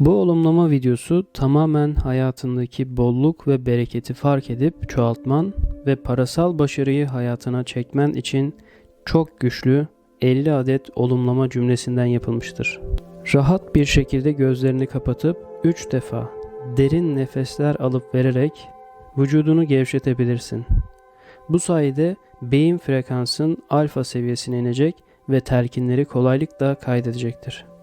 Bu olumlama videosu tamamen hayatındaki bolluk ve bereketi fark edip çoğaltman ve parasal başarıyı hayatına çekmen için çok güçlü 50 adet olumlama cümlesinden yapılmıştır. Rahat bir şekilde gözlerini kapatıp 3 defa derin nefesler alıp vererek vücudunu gevşetebilirsin. Bu sayede beyin frekansın alfa seviyesine inecek ve telkinleri kolaylıkla kaydedecektir.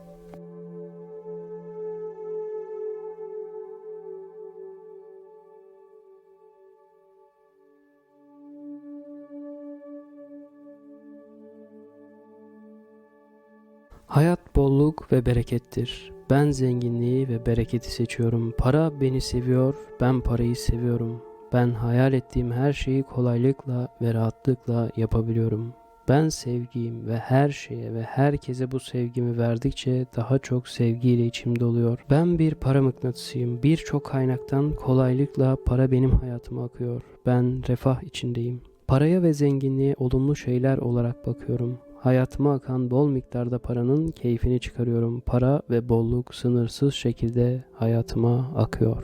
Bolluk ve berekettir. Ben zenginliği ve bereketi seçiyorum. Para beni seviyor, ben parayı seviyorum. Ben hayal ettiğim her şeyi kolaylıkla ve rahatlıkla yapabiliyorum. Ben sevgiyim ve her şeye ve herkese bu sevgimi verdikçe daha çok sevgiyle içimde oluyor. Ben bir para mıknatısıyım. Birçok kaynaktan kolaylıkla para benim hayatıma akıyor. Ben refah içindeyim. Paraya ve zenginliğe olumlu şeyler olarak bakıyorum. Hayatıma akan bol miktarda paranın keyfini çıkarıyorum. Para ve bolluk sınırsız şekilde hayatıma akıyor.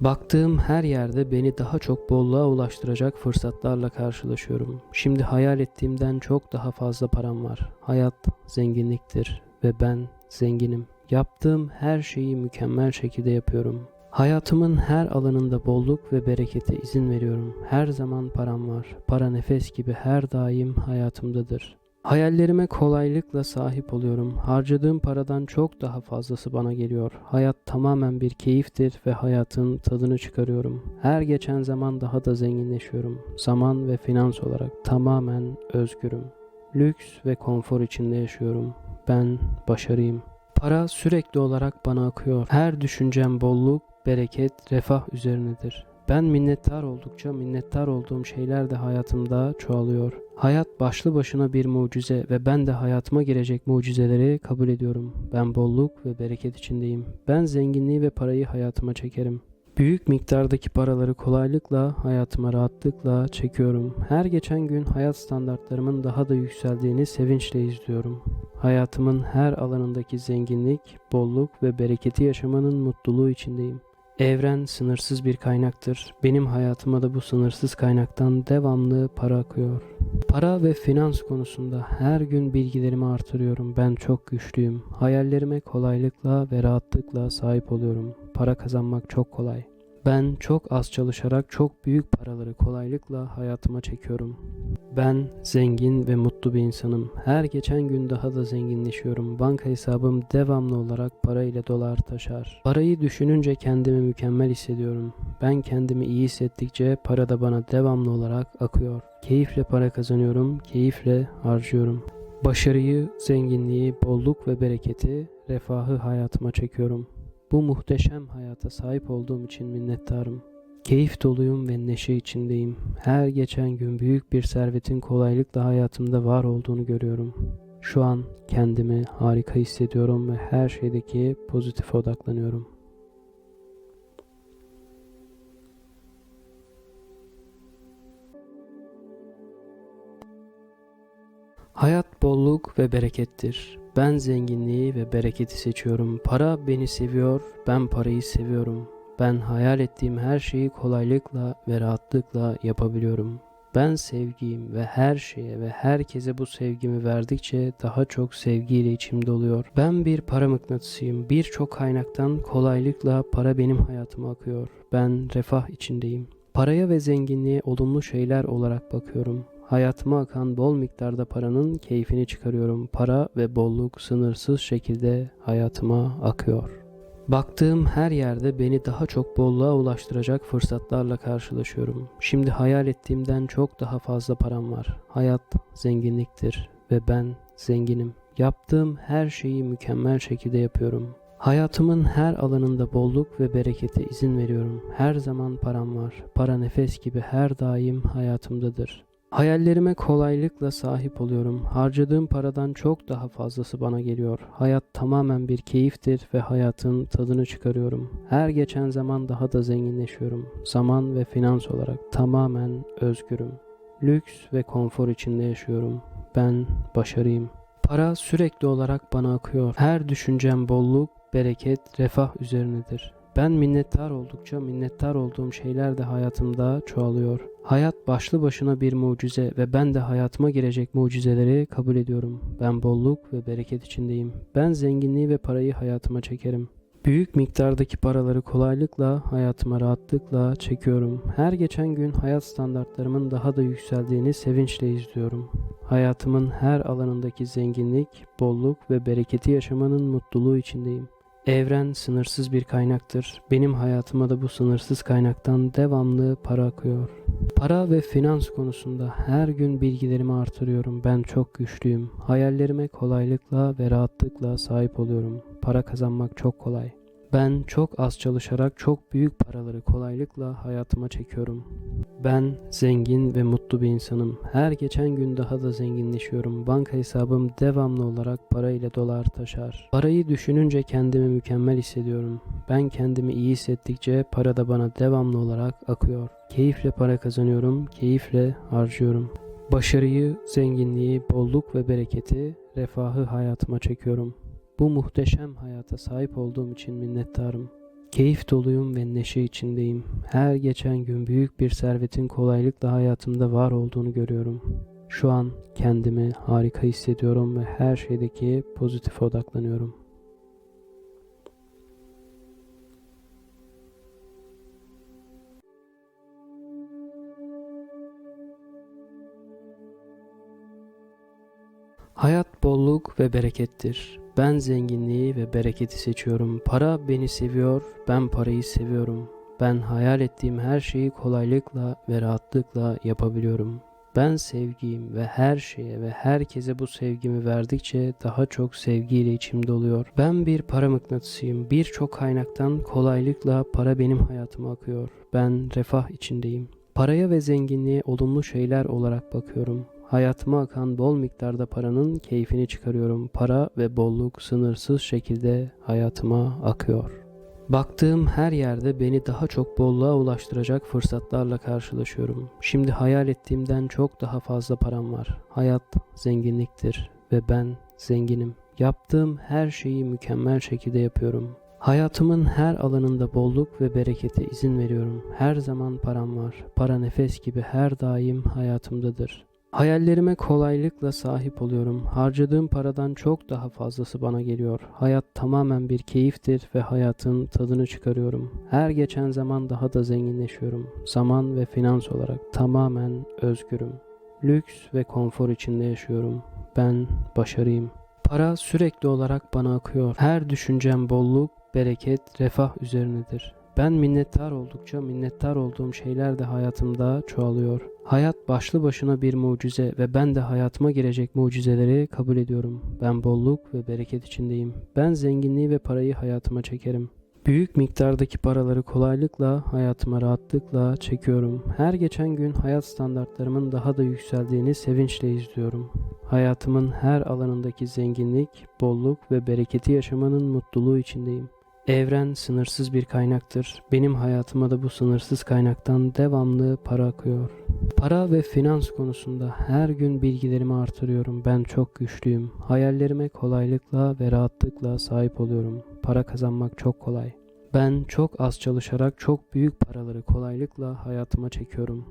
Baktığım her yerde beni daha çok bolluğa ulaştıracak fırsatlarla karşılaşıyorum. Şimdi hayal ettiğimden çok daha fazla param var. Hayat zenginliktir ve ben zenginim. Yaptığım her şeyi mükemmel şekilde yapıyorum. Hayatımın her alanında bolluk ve berekete izin veriyorum. Her zaman param var. Para nefes gibi her daim hayatımdadır. Hayallerime kolaylıkla sahip oluyorum. Harcadığım paradan çok daha fazlası bana geliyor. Hayat tamamen bir keyiftir ve hayatın tadını çıkarıyorum. Her geçen zaman daha da zenginleşiyorum. Zaman ve finans olarak tamamen özgürüm. Lüks ve konfor içinde yaşıyorum. Ben başarıyım. Para sürekli olarak bana akıyor. Her düşüncem bolluk, bereket, refah üzerinedir. Ben minnettar oldukça minnettar olduğum şeyler de hayatımda çoğalıyor. Hayat başlı başına bir mucize ve ben de hayatıma girecek mucizeleri kabul ediyorum. Ben bolluk ve bereket içindeyim. Ben zenginliği ve parayı hayatıma çekerim. Büyük miktardaki paraları kolaylıkla, hayatıma rahatlıkla çekiyorum. Her geçen gün hayat standartlarımın daha da yükseldiğini sevinçle izliyorum. Hayatımın her alanındaki zenginlik, bolluk ve bereketi yaşamanın mutluluğu içindeyim. Evren sınırsız bir kaynaktır. Benim hayatıma da bu sınırsız kaynaktan devamlı para akıyor. Para ve finans konusunda her gün bilgilerimi artırıyorum. Ben çok güçlüyüm. Hayallerime kolaylıkla ve rahatlıkla sahip oluyorum. Para kazanmak çok kolay. Ben çok az çalışarak çok büyük paraları kolaylıkla hayatıma çekiyorum. Ben zengin ve mutlu bir insanım. Her geçen gün daha da zenginleşiyorum. Banka hesabım devamlı olarak para ile dolar taşar. Parayı düşününce kendimi mükemmel hissediyorum. Ben kendimi iyi hissettikçe para da bana devamlı olarak akıyor. Keyifle para kazanıyorum, keyifle harcıyorum. Başarıyı, zenginliği, bolluk ve bereketi, refahı hayatıma çekiyorum. Bu muhteşem hayata sahip olduğum için minnettarım. Keyif doluyum ve neşe içindeyim. Her geçen gün büyük bir servetin kolaylıkla hayatımda var olduğunu görüyorum. Şu an kendimi harika hissediyorum ve her şeydeki pozitif odaklanıyorum. Hayat bolluk ve berekettir. Ben zenginliği ve bereketi seçiyorum. Para beni seviyor, ben parayı seviyorum. Ben hayal ettiğim her şeyi kolaylıkla ve rahatlıkla yapabiliyorum. Ben sevgiyim ve her şeye ve herkese bu sevgimi verdikçe daha çok sevgiyle içimde oluyor. Ben bir para mıknatısıyım. Birçok kaynaktan kolaylıkla para benim hayatıma akıyor. Ben refah içindeyim. Paraya ve zenginliğe olumlu şeyler olarak bakıyorum. Hayatıma akan bol miktarda paranın keyfini çıkarıyorum. Para ve bolluk sınırsız şekilde hayatıma akıyor. Baktığım her yerde beni daha çok bolluğa ulaştıracak fırsatlarla karşılaşıyorum. Şimdi hayal ettiğimden çok daha fazla param var. Hayat zenginliktir ve ben zenginim. Yaptığım her şeyi mükemmel şekilde yapıyorum. Hayatımın her alanında bolluk ve berekete izin veriyorum. Her zaman param var. Para nefes gibi her daim hayatımdadır. Hayallerime kolaylıkla sahip oluyorum. Harcadığım paradan çok daha fazlası bana geliyor. Hayat tamamen bir keyiftir ve hayatın tadını çıkarıyorum. Her geçen zaman daha da zenginleşiyorum. Zaman ve finans olarak tamamen özgürüm. Lüks ve konfor içinde yaşıyorum. Ben başarıyım. Para sürekli olarak bana akıyor. Her düşüncem bolluk, bereket, refah üzerinedir. Ben minnettar oldukça minnettar olduğum şeyler de hayatımda çoğalıyor. Hayat başlı başına bir mucize ve ben de hayatıma girecek mucizeleri kabul ediyorum. Ben bolluk ve bereket içindeyim. Ben zenginliği ve parayı hayatıma çekerim. Büyük miktardaki paraları kolaylıkla, hayatıma rahatlıkla çekiyorum. Her geçen gün hayat standartlarımın daha da yükseldiğini sevinçle izliyorum. Hayatımın her alanındaki zenginlik, bolluk ve bereketi yaşamanın mutluluğu içindeyim. Evren sınırsız bir kaynaktır. Benim hayatıma da bu sınırsız kaynaktan devamlı para akıyor. Para ve finans konusunda her gün bilgilerimi artırıyorum. Ben çok güçlüyüm. Hayallerime kolaylıkla ve rahatlıkla sahip oluyorum. Para kazanmak çok kolay. Ben çok az çalışarak çok büyük paraları kolaylıkla hayatıma çekiyorum. Ben zengin ve mutlu bir insanım. Her geçen gün daha da zenginleşiyorum. Banka hesabım devamlı olarak para ile dolar taşar. Parayı düşününce kendimi mükemmel hissediyorum. Ben kendimi iyi hissettikçe para da bana devamlı olarak akıyor. Keyifle para kazanıyorum, keyifle harcıyorum. Başarıyı, zenginliği, bolluk ve bereketi, refahı hayatıma çekiyorum. Bu muhteşem hayata sahip olduğum için minnettarım. Keyif doluyum ve neşe içindeyim. Her geçen gün büyük bir servetin kolaylıkla hayatımda var olduğunu görüyorum. Şu an kendimi harika hissediyorum ve her şeydeki pozitif odaklanıyorum. Hayat bolluk ve berekettir. Ben zenginliği ve bereketi seçiyorum. Para beni seviyor, ben parayı seviyorum. Ben hayal ettiğim her şeyi kolaylıkla ve rahatlıkla yapabiliyorum. Ben sevgiyim ve her şeye ve herkese bu sevgimi verdikçe daha çok sevgiyle içim doluyor. Ben bir para mıknatısıyım. Birçok kaynaktan kolaylıkla para benim hayatıma akıyor. Ben refah içindeyim. Paraya ve zenginliğe olumlu şeyler olarak bakıyorum. Hayatıma akan bol miktarda paranın keyfini çıkarıyorum. Para ve bolluk sınırsız şekilde hayatıma akıyor. Baktığım her yerde beni daha çok bolluğa ulaştıracak fırsatlarla karşılaşıyorum. Şimdi hayal ettiğimden çok daha fazla param var. Hayat zenginliktir ve ben zenginim. Yaptığım her şeyi mükemmel şekilde yapıyorum. Hayatımın her alanında bolluk ve berekete izin veriyorum. Her zaman param var. Para nefes gibi her daim hayatımdadır. Hayallerime kolaylıkla sahip oluyorum. Harcadığım paradan çok daha fazlası bana geliyor. Hayat tamamen bir keyiftir ve hayatın tadını çıkarıyorum. Her geçen zaman daha da zenginleşiyorum. Zaman ve finans olarak tamamen özgürüm. Lüks ve konfor içinde yaşıyorum. Ben başarıyım. Para sürekli olarak bana akıyor. Her düşüncem bolluk, bereket, refah üzerinedir. Ben minnettar oldukça minnettar olduğum şeyler de hayatımda çoğalıyor. Hayat başlı başına bir mucize ve ben de hayatıma girecek mucizeleri kabul ediyorum. Ben bolluk ve bereket içindeyim. Ben zenginliği ve parayı hayatıma çekerim. Büyük miktardaki paraları kolaylıkla, hayatıma rahatlıkla çekiyorum. Her geçen gün hayat standartlarımın daha da yükseldiğini sevinçle izliyorum. Hayatımın her alanındaki zenginlik, bolluk ve bereketi yaşamanın mutluluğu içindeyim. Evren sınırsız bir kaynaktır. Benim hayatıma da bu sınırsız kaynaktan devamlı para akıyor. Para ve finans konusunda her gün bilgilerimi artırıyorum. Ben çok güçlüyüm. Hayallerime kolaylıkla ve rahatlıkla sahip oluyorum. Para kazanmak çok kolay. Ben çok az çalışarak çok büyük paraları kolaylıkla hayatıma çekiyorum.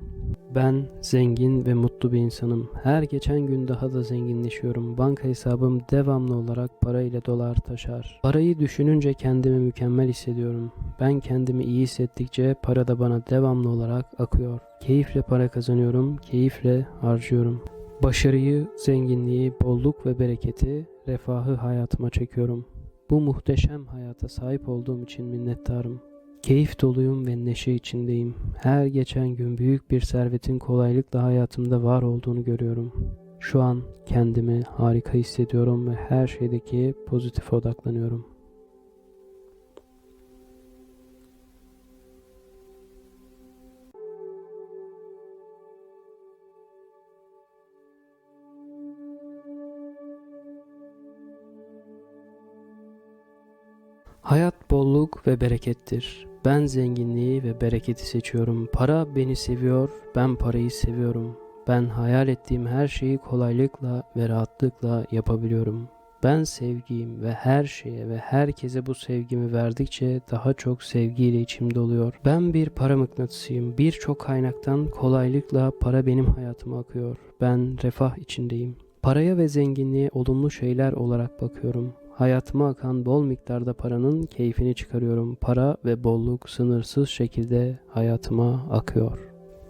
Ben zengin ve mutlu bir insanım. Her geçen gün daha da zenginleşiyorum. Banka hesabım devamlı olarak para ile dolar taşar. Parayı düşününce kendimi mükemmel hissediyorum. Ben kendimi iyi hissettikçe para da bana devamlı olarak akıyor. Keyifle para kazanıyorum, keyifle harcıyorum. Başarıyı, zenginliği, bolluk ve bereketi, refahı hayatıma çekiyorum. Bu muhteşem hayata sahip olduğum için minnettarım. Keyif doluyum ve neşe içindeyim. Her geçen gün büyük bir servetin kolaylıkla hayatımda var olduğunu görüyorum. Şu an kendimi harika hissediyorum ve her şeydeki pozitif odaklanıyorum. Hayat bolluk ve berekettir. Ben zenginliği ve bereketi seçiyorum. Para beni seviyor, ben parayı seviyorum. Ben hayal ettiğim her şeyi kolaylıkla ve rahatlıkla yapabiliyorum. Ben sevgiyim ve her şeye ve herkese bu sevgimi verdikçe daha çok sevgiyle içimde oluyor. Ben bir para mıknatısıyım. Birçok kaynaktan kolaylıkla para benim hayatıma akıyor. Ben refah içindeyim. Paraya ve zenginliğe olumlu şeyler olarak bakıyorum. Hayatıma akan bol miktarda paranın keyfini çıkarıyorum. Para ve bolluk sınırsız şekilde hayatıma akıyor.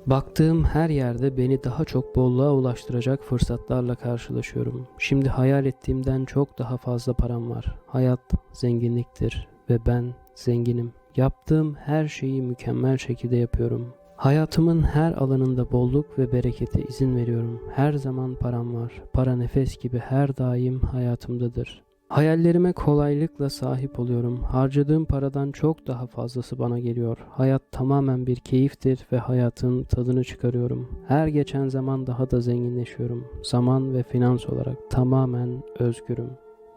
Baktığım her yerde beni daha çok bolluğa ulaştıracak fırsatlarla karşılaşıyorum. Şimdi hayal ettiğimden çok daha fazla param var. Hayat zenginliktir ve ben zenginim. Yaptığım her şeyi mükemmel şekilde yapıyorum. Hayatımın her alanında bolluk ve berekete izin veriyorum. Her zaman param var. Para nefes gibi her daim hayatımdadır. Hayallerime kolaylıkla sahip oluyorum. Harcadığım paradan çok daha fazlası bana geliyor. Hayat tamamen bir keyiftir ve hayatın tadını çıkarıyorum. Her geçen zaman daha da zenginleşiyorum. Zaman ve finans olarak tamamen özgürüm.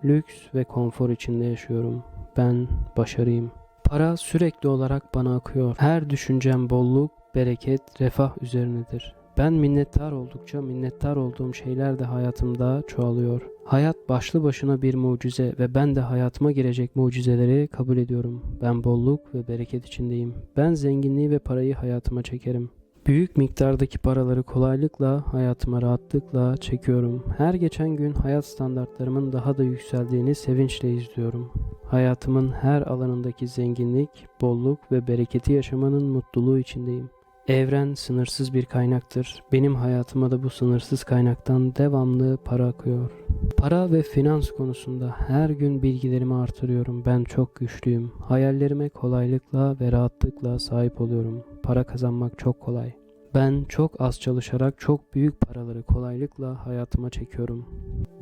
Lüks ve konfor içinde yaşıyorum. Ben başarıyım. Para sürekli olarak bana akıyor. Her düşüncem bolluk, bereket, refah üzerinedir. Ben minnettar oldukça minnettar olduğum şeyler de hayatımda çoğalıyor. Hayat başlı başına bir mucize ve ben de hayatıma girecek mucizeleri kabul ediyorum. Ben bolluk ve bereket içindeyim. Ben zenginliği ve parayı hayatıma çekerim. Büyük miktardaki paraları kolaylıkla, hayatıma rahatlıkla çekiyorum. Her geçen gün hayat standartlarımın daha da yükseldiğini sevinçle izliyorum. Hayatımın her alanındaki zenginlik, bolluk ve bereketi yaşamanın mutluluğu içindeyim. Evren sınırsız bir kaynaktır. Benim hayatıma da bu sınırsız kaynaktan devamlı para akıyor. Para ve finans konusunda her gün bilgilerimi artırıyorum. Ben çok güçlüyüm. Hayallerime kolaylıkla ve rahatlıkla sahip oluyorum. Para kazanmak çok kolay. Ben çok az çalışarak çok büyük paraları kolaylıkla hayatıma çekiyorum.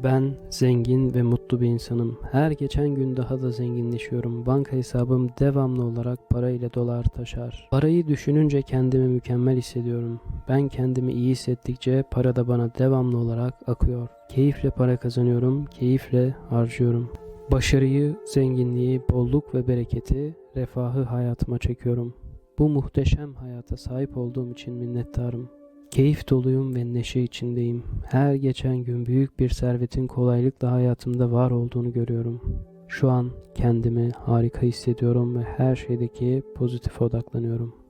Ben zengin ve mutlu bir insanım. Her geçen gün daha da zenginleşiyorum. Banka hesabım devamlı olarak para ile dolar taşar. Parayı düşününce kendimi mükemmel hissediyorum. Ben kendimi iyi hissettikçe para da bana devamlı olarak akıyor. Keyifle para kazanıyorum, keyifle harcıyorum. Başarıyı, zenginliği, bolluk ve bereketi, refahı hayatıma çekiyorum. Bu muhteşem hayata sahip olduğum için minnettarım. Keyif doluyum ve neşe içindeyim. Her geçen gün büyük bir servetin kolaylıkla hayatımda var olduğunu görüyorum. Şu an kendimi harika hissediyorum ve her şeydeki pozitif odaklanıyorum.